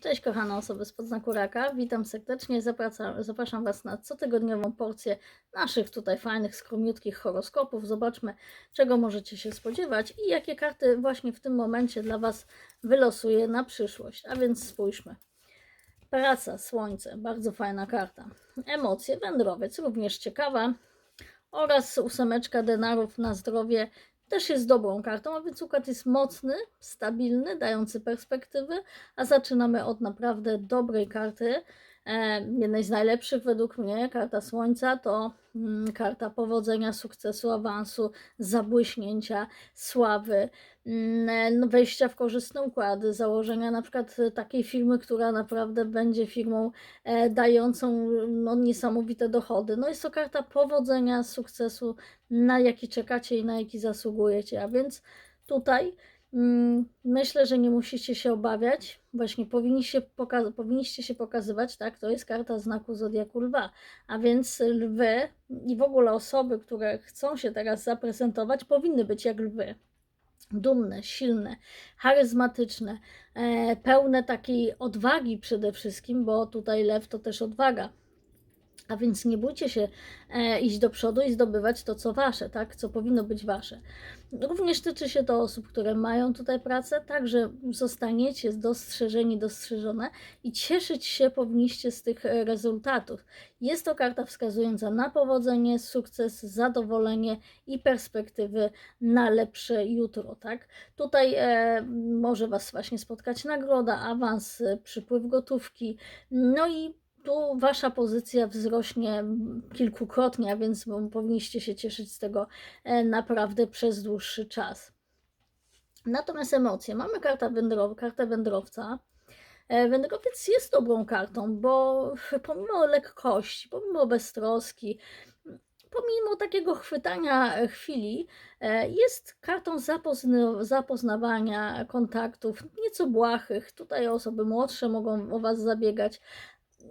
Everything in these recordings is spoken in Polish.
Cześć kochane osoby z podznaku raka, witam serdecznie, zapraszam, zapraszam Was na cotygodniową porcję naszych tutaj fajnych, skromniutkich horoskopów. Zobaczmy, czego możecie się spodziewać i jakie karty właśnie w tym momencie dla Was wylosuję na przyszłość. A więc spójrzmy. Praca, słońce, bardzo fajna karta. Emocje, wędrowiec, również ciekawa. Oraz ósemeczka denarów na zdrowie też jest dobrą kartą, a więc układ jest mocny, stabilny, dający perspektywy, a zaczynamy od naprawdę dobrej karty. E, jednej z najlepszych według mnie, karta Słońca, to mm, karta powodzenia, sukcesu, awansu, zabłyśnięcia, sławy, mm, no, wejścia w korzystne układy, założenia na przykład takiej firmy, która naprawdę będzie firmą e, dającą no, niesamowite dochody. No jest to karta powodzenia, sukcesu, na jaki czekacie i na jaki zasługujecie, a więc tutaj Myślę, że nie musicie się obawiać. Właśnie powinniście, poka- powinniście się pokazywać, tak? To jest karta znaku Zodiaku Lwa. A więc lwy i w ogóle osoby, które chcą się teraz zaprezentować, powinny być jak lwy. Dumne, silne, charyzmatyczne, e, pełne takiej odwagi przede wszystkim, bo tutaj lew to też odwaga. A więc nie bójcie się e, iść do przodu i zdobywać to, co wasze, tak? Co powinno być wasze. Również tyczy się to osób, które mają tutaj pracę, także zostaniecie dostrzeżeni, dostrzeżone i cieszyć się powinniście z tych e, rezultatów. Jest to karta wskazująca na powodzenie, sukces, zadowolenie i perspektywy na lepsze jutro, tak? Tutaj e, może Was właśnie spotkać nagroda, awans, e, przypływ gotówki, no i tu wasza pozycja wzrośnie kilkukrotnie, a więc powinniście się cieszyć z tego e, naprawdę przez dłuższy czas. Natomiast emocje. Mamy kartę, wędrow kartę wędrowca. E, wędrowiec jest dobrą kartą, bo pomimo lekkości, pomimo beztroski, pomimo takiego chwytania chwili, e, jest kartą zapozna zapoznawania kontaktów, nieco błahych. Tutaj osoby młodsze mogą o Was zabiegać,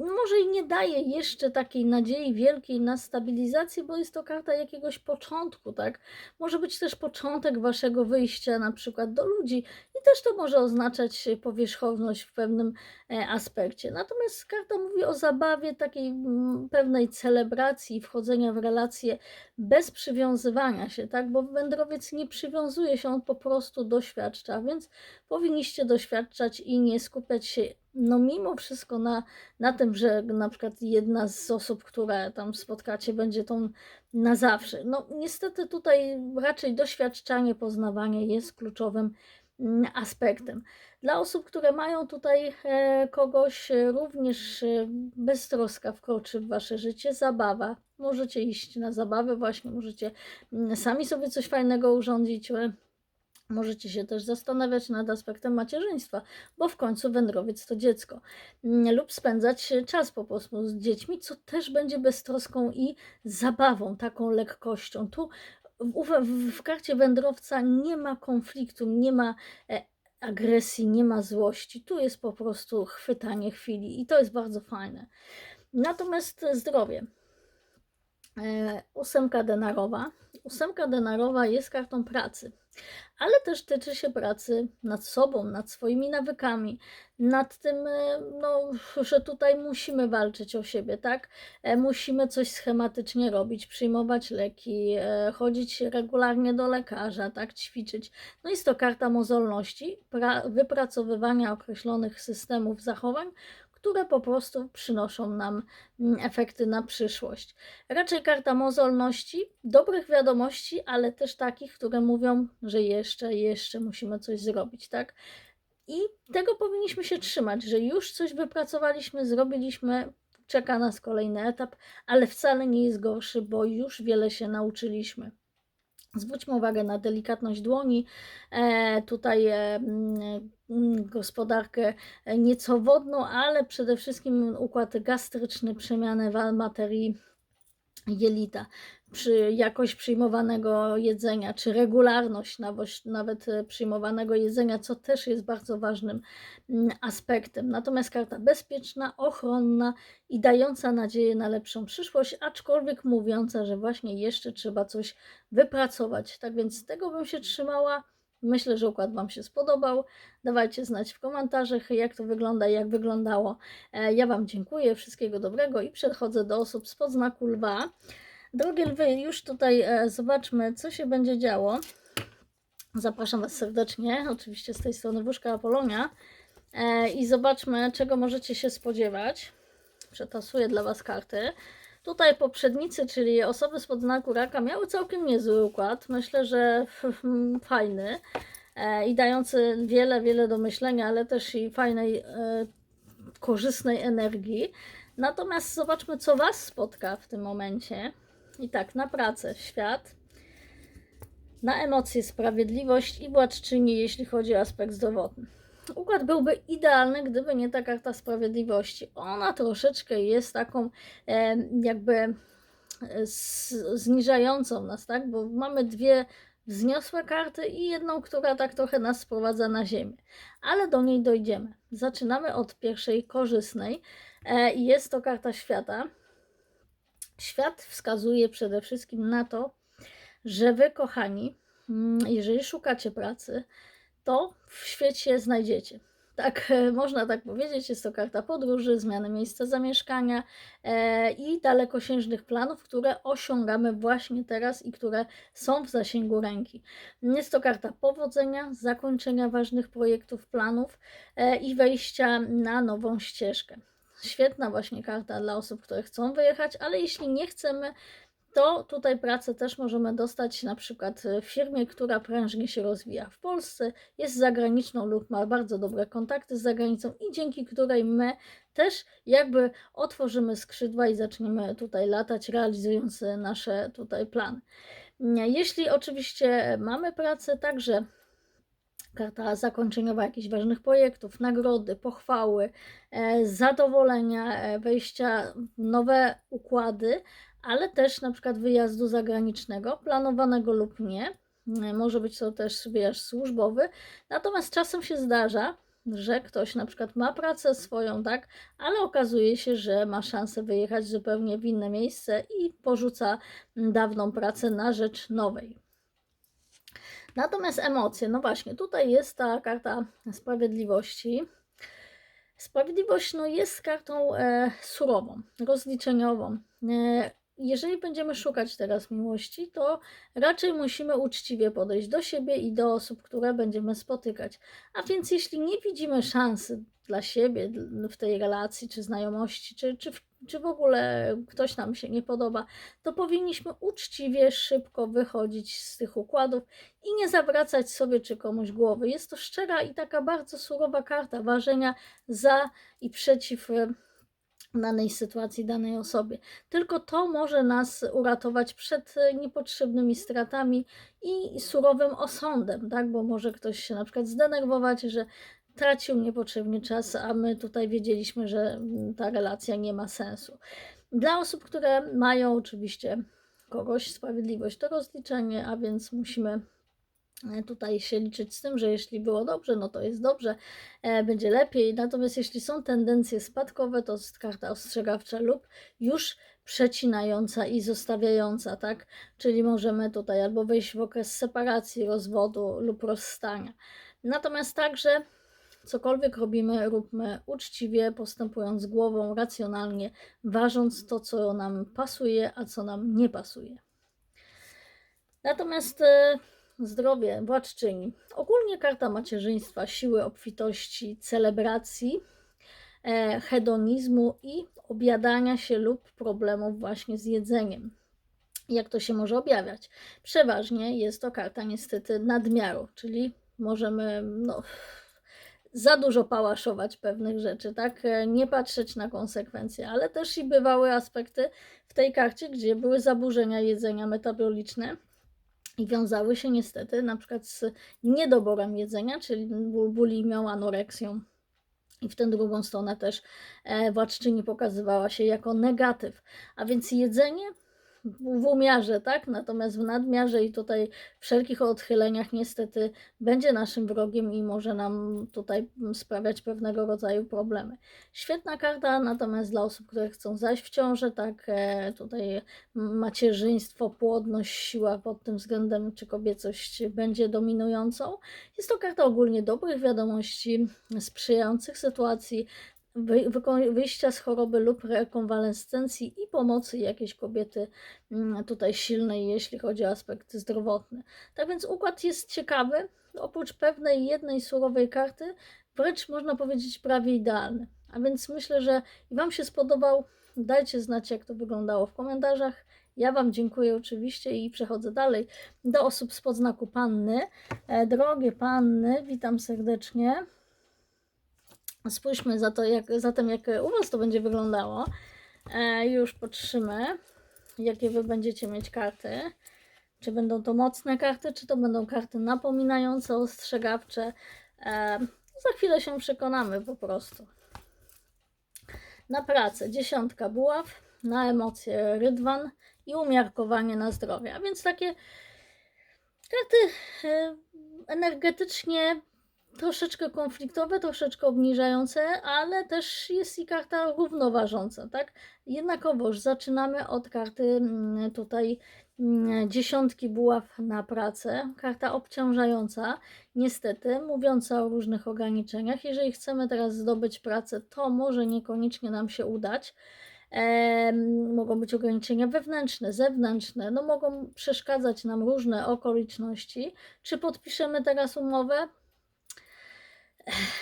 może i nie daje jeszcze takiej nadziei wielkiej na stabilizację, bo jest to karta jakiegoś początku, tak? Może być też początek waszego wyjścia na przykład do ludzi też to może oznaczać powierzchowność w pewnym e, aspekcie. Natomiast karta mówi o zabawie, takiej mm, pewnej celebracji, wchodzenia w relacje bez przywiązywania się, tak? Bo wędrowiec nie przywiązuje się, on po prostu doświadcza, więc powinniście doświadczać i nie skupiać się no mimo wszystko na, na tym, że na przykład jedna z osób, które tam spotkacie, będzie tą na zawsze. No niestety tutaj raczej doświadczanie, poznawanie jest kluczowym aspektem. Dla osób, które mają tutaj e, kogoś, e, również e, beztroska wkroczy w wasze życie, zabawa. Możecie iść na zabawę właśnie, możecie sami sobie coś fajnego urządzić, Możecie się też zastanawiać nad aspektem macierzyństwa, bo w końcu wędrowiec to dziecko. Lub spędzać czas po prostu z dziećmi, co też będzie beztroską i zabawą, taką lekkością. Tu w, w, w karcie wędrowca nie ma konfliktu, nie ma e, agresji, nie ma złości. Tu jest po prostu chwytanie chwili i to jest bardzo fajne. Natomiast zdrowie. E, ósemka denarowa. Ósemka denarowa jest kartą pracy ale też tyczy się pracy nad sobą, nad swoimi nawykami, nad tym, e, no, że tutaj musimy walczyć o siebie, tak? E, musimy coś schematycznie robić, przyjmować leki, e, chodzić regularnie do lekarza, tak? Ćwiczyć. No jest to karta mozolności, wypracowywania określonych systemów zachowań, które po prostu przynoszą nam mm, efekty na przyszłość. Raczej karta mozolności, dobrych wiadomości, ale też takich, które mówią, że jeszcze, jeszcze musimy coś zrobić, tak? I tego powinniśmy się trzymać, że już coś wypracowaliśmy, zrobiliśmy, czeka nas kolejny etap, ale wcale nie jest gorszy, bo już wiele się nauczyliśmy. Zwróćmy uwagę na delikatność dłoni, e, tutaj e, gospodarkę nieco wodną, ale przede wszystkim układ gastryczny, przemianę materii jelita, przy jakość przyjmowanego jedzenia, czy regularność nawet przyjmowanego jedzenia, co też jest bardzo ważnym mm, aspektem. Natomiast karta bezpieczna, ochronna i dająca nadzieję na lepszą przyszłość, aczkolwiek mówiąca, że właśnie jeszcze trzeba coś wypracować. Tak więc tego bym się trzymała Myślę, że układ Wam się spodobał. Dawajcie znać w komentarzach, jak to wygląda i jak wyglądało. E, Ja Wam dziękuję, wszystkiego dobrego i przechodzę do osób spod znaku lwa. Drogie lwy, już tutaj e, zobaczmy, co się będzie działo. Zapraszam Was serdecznie, oczywiście z tej strony Wóżka Apolonia. E, I zobaczmy, czego możecie się spodziewać. Przetasuję dla Was karty. Tutaj poprzednicy, czyli osoby spod znaku raka, miały całkiem niezły układ. Myślę, że fajny e, i dający wiele, wiele do myślenia, ale też i fajnej, e, korzystnej energii. Natomiast zobaczmy, co Was spotka w tym momencie. I tak, na pracę, świat, na emocje, sprawiedliwość i władczyni, jeśli chodzi o aspekt zdrowotny. Układ byłby idealny, gdyby nie ta karta sprawiedliwości. Ona troszeczkę jest taką e, jakby zniżającą nas, tak? Bo mamy dwie wzniosłe karty i jedną, która tak trochę nas sprowadza na ziemię. Ale do niej dojdziemy. Zaczynamy od pierwszej korzystnej e, jest to karta świata. Świat wskazuje przede wszystkim na to, że wy, kochani, mm, jeżeli szukacie pracy, to w świecie znajdziecie. Tak, e, można tak powiedzieć, jest to karta podróży, zmiany miejsca zamieszkania e, i dalekosiężnych planów, które osiągamy właśnie teraz i które są w zasięgu ręki. Jest to karta powodzenia, zakończenia ważnych projektów, planów e, i wejścia na nową ścieżkę. Świetna właśnie karta dla osób, które chcą wyjechać, ale jeśli nie chcemy, to tutaj pracę też możemy dostać na przykład w firmie, która prężnie się rozwija w Polsce, jest zagraniczną lub ma bardzo dobre kontakty z zagranicą i dzięki której my też jakby otworzymy skrzydła i zaczniemy tutaj latać, realizując nasze tutaj plany. Jeśli oczywiście mamy pracę także karta zakończeniowa jakichś ważnych projektów, nagrody, pochwały, e, zadowolenia, e, wejścia w nowe układy, ale też na przykład wyjazdu zagranicznego, planowanego lub nie. E, Może być to też wyjazd służbowy. Natomiast czasem się zdarza, że ktoś na przykład ma pracę swoją, tak, ale okazuje się, że ma szansę wyjechać zupełnie w inne miejsce i porzuca dawną pracę na rzecz nowej. Natomiast emocje, no właśnie, tutaj jest ta karta sprawiedliwości. Sprawiedliwość no, jest kartą e, surową, rozliczeniową. E, jeżeli będziemy szukać teraz miłości, to raczej musimy uczciwie podejść do siebie i do osób, które będziemy spotykać. A więc jeśli nie widzimy szansy dla siebie w tej relacji, czy znajomości, czy, czy, czy w ogóle ktoś nam się nie podoba, to powinniśmy uczciwie, szybko wychodzić z tych układów i nie zawracać sobie czy komuś głowy. Jest to szczera i taka bardzo surowa karta ważenia za i przeciw danej sytuacji, danej osobie. Tylko to może nas uratować przed niepotrzebnymi stratami i surowym osądem, tak? Bo może ktoś się na przykład zdenerwować, że tracił niepotrzebnie czas, a my tutaj wiedzieliśmy, że ta relacja nie ma sensu. Dla osób, które mają oczywiście kogoś sprawiedliwość, to rozliczenie, a więc musimy E, tutaj się liczyć z tym, że jeśli było dobrze, no to jest dobrze, e, będzie lepiej. Natomiast jeśli są tendencje spadkowe, to jest karta ostrzegawcza lub już przecinająca i zostawiająca, tak? Czyli możemy tutaj albo wejść w okres separacji, rozwodu lub rozstania. Natomiast także cokolwiek robimy, róbmy uczciwie, postępując głową, racjonalnie, ważąc to, co nam pasuje, a co nam nie pasuje. Natomiast e, zdrowie, władczyni. Ogólnie karta macierzyństwa, siły, obfitości, celebracji, e, hedonizmu i objadania się lub problemów właśnie z jedzeniem. Jak to się może objawiać? Przeważnie jest to karta niestety nadmiaru, czyli możemy no, za dużo pałaszować pewnych rzeczy, tak? E, Nie patrzeć na konsekwencje, ale też i bywały aspekty w tej karcie, gdzie były zaburzenia jedzenia metaboliczne i wiązały się niestety na przykład z niedoborem jedzenia, czyli bulimią, anoreksją. I w tę drugą stronę też e, władczyni pokazywała się jako negatyw. A więc jedzenie w umiarze, tak? Natomiast w nadmiarze i tutaj wszelkich odchyleniach niestety będzie naszym wrogiem i może nam tutaj sprawiać pewnego rodzaju problemy. Świetna karta, natomiast dla osób, które chcą zajść w ciążę, tak, e, tutaj macierzyństwo, płodność, siła pod tym względem, czy kobiecość będzie dominującą. Jest to karta ogólnie dobrych wiadomości, sprzyjających sytuacji, wyjścia z choroby lub rekonwalescencji i pomocy jakiejś kobiety mm, tutaj silnej, jeśli chodzi o aspekt zdrowotny. Tak więc układ jest ciekawy, oprócz pewnej jednej surowej karty, wręcz można powiedzieć prawie idealny. A więc myślę, że Wam się spodobał. Dajcie znać, jak to wyglądało w komentarzach. Ja Wam dziękuję oczywiście i przechodzę dalej do osób z podznaku panny. E, drogie panny, witam serdecznie. Spójrzmy za to, jak, zatem, jak u Was to będzie wyglądało. E, już patrzymy, jakie Wy będziecie mieć karty. Czy będą to mocne karty, czy to będą karty napominające, ostrzegawcze. E, za chwilę się przekonamy po prostu. Na pracę dziesiątka buław, na emocje rydwan i umiarkowanie na zdrowie. A więc takie karty e, energetycznie troszeczkę konfliktowe, troszeczkę obniżające, ale też jest i karta równoważąca, tak? Jednakowoż zaczynamy od karty mm, tutaj mm, dziesiątki buław na pracę, karta obciążająca, niestety, mówiąca o różnych ograniczeniach. Jeżeli chcemy teraz zdobyć pracę, to może niekoniecznie nam się udać. Em, mogą być ograniczenia wewnętrzne, zewnętrzne, no mogą przeszkadzać nam różne okoliczności. Czy podpiszemy teraz umowę?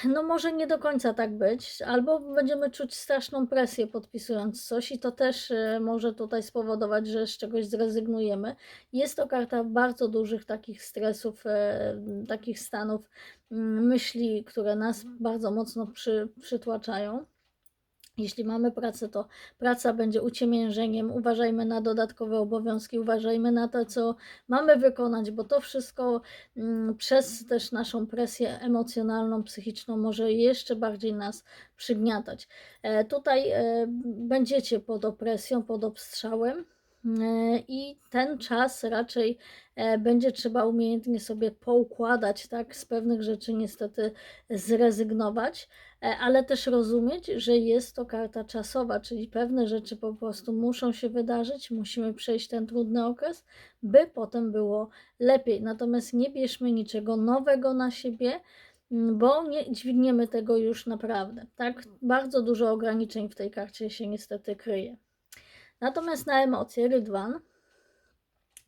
No może nie do końca tak być, albo będziemy czuć straszną presję podpisując coś i to też e, może tutaj spowodować, że z czegoś zrezygnujemy. Jest to karta bardzo dużych takich stresów, e, takich stanów mm, myśli, które nas bardzo mocno przy, przytłaczają. Jeśli mamy pracę, to praca będzie uciemiężeniem. Uważajmy na dodatkowe obowiązki, uważajmy na to, co mamy wykonać, bo to wszystko mm, przez też naszą presję emocjonalną, psychiczną może jeszcze bardziej nas przygniatać. E, tutaj e, będziecie pod opresją, pod obstrzałem. E, I ten czas raczej będzie trzeba umiejętnie sobie poukładać, tak, z pewnych rzeczy niestety zrezygnować, ale też rozumieć, że jest to karta czasowa, czyli pewne rzeczy po prostu muszą się wydarzyć, musimy przejść ten trudny okres, by potem było lepiej. Natomiast nie bierzmy niczego nowego na siebie, m, bo nie dźwigniemy tego już naprawdę. Tak, bardzo dużo ograniczeń w tej karcie się niestety kryje. Natomiast na emocje Rydwan,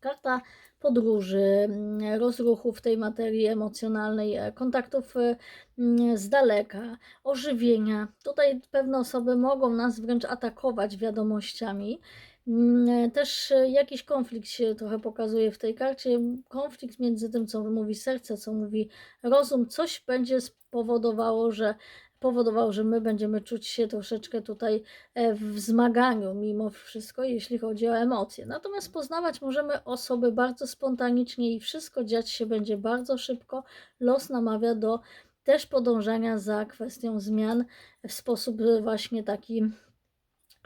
karta podróży, mm, rozruchu w tej materii emocjonalnej, e, kontaktów e, mm, z daleka, ożywienia. Tutaj pewne osoby mogą nas wręcz atakować wiadomościami. Mm, Też e, jakiś konflikt się trochę pokazuje w tej karcie. Konflikt między tym, co mówi serce, co mówi rozum. Coś będzie spowodowało, że powodował, że my będziemy czuć się troszeczkę tutaj e, w zmaganiu mimo wszystko, jeśli chodzi o emocje. Natomiast poznawać możemy osoby bardzo spontanicznie i wszystko dziać się będzie bardzo szybko. Los namawia do też podążania za kwestią zmian w sposób e, właśnie taki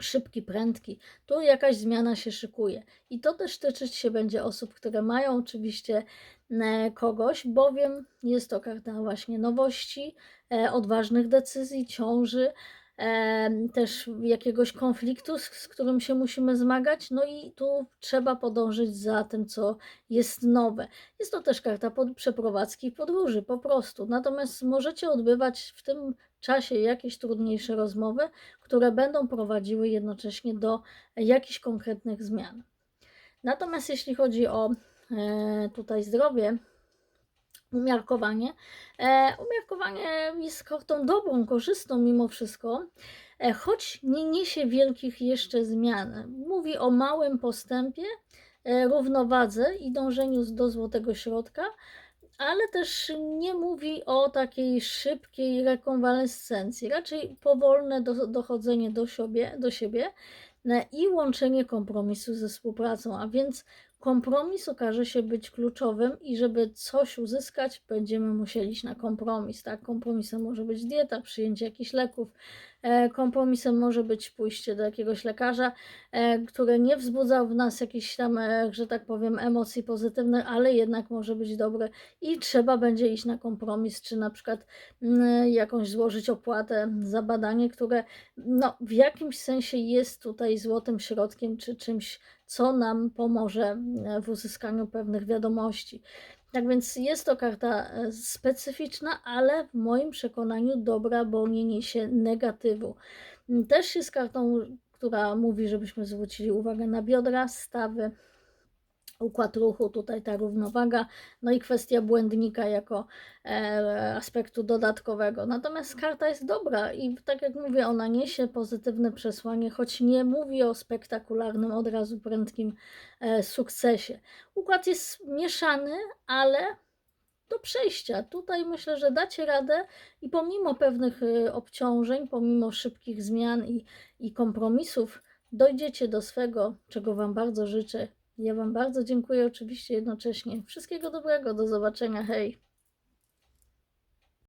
szybki, prędki. Tu jakaś zmiana się szykuje. I to też tyczyć się będzie osób, które mają oczywiście e, kogoś, bowiem jest to karta właśnie nowości, e, odważnych decyzji, ciąży, e, też jakiegoś konfliktu, z, którym się musimy zmagać. No i tu trzeba podążyć za tym, co jest nowe. Jest to też karta przeprowadzki i podróży, po prostu. Natomiast możecie odbywać w tym czasie jakieś trudniejsze rozmowy, które będą prowadziły jednocześnie do jakichś konkretnych zmian. Natomiast jeśli chodzi o e, tutaj zdrowie, umiarkowanie, e, umiarkowanie jest kartą dobrą, korzystną mimo wszystko, e, choć nie niesie wielkich jeszcze zmian. Mówi o małym postępie, równowadze i dążeniu do złotego środka, ale też nie mówi o takiej szybkiej rekonwalescencji, raczej powolne do, dochodzenie do siebie, do siebie i łączenie kompromisu ze współpracą, a więc kompromis okaże się być kluczowym i żeby coś uzyskać, będziemy musieli iść na kompromis. Tak, kompromisem może być dieta, przyjęcie jakichś leków, e, kompromisem może być pójście do jakiegoś lekarza, e, które nie wzbudza w nas jakichś tam, e, że tak powiem, emocji pozytywnych, ale jednak może być dobre i trzeba będzie iść na kompromis, czy na przykład mm, jakąś złożyć opłatę za badanie, które no, w jakimś sensie jest tutaj złotym środkiem, czy czymś, co nam pomoże e, w uzyskaniu pewnych wiadomości. Tak więc jest to karta e, specyficzna, ale w moim przekonaniu dobra, bo nie niesie negatywu. Też jest kartą, która mówi, żebyśmy zwrócili uwagę na biodra, stawy, układ ruchu, tutaj ta równowaga, no i kwestia błędnika jako e, aspektu dodatkowego. Natomiast karta jest dobra i tak jak mówię, ona niesie pozytywne przesłanie, choć nie mówi o spektakularnym, od razu prędkim e, sukcesie. Układ jest mieszany, ale do przejścia. Tutaj myślę, że dacie radę i pomimo pewnych y, obciążeń, pomimo szybkich zmian i, i kompromisów, dojdziecie do swego, czego Wam bardzo życzę. Ja Wam bardzo dziękuję, oczywiście jednocześnie. Wszystkiego dobrego, do zobaczenia, hej!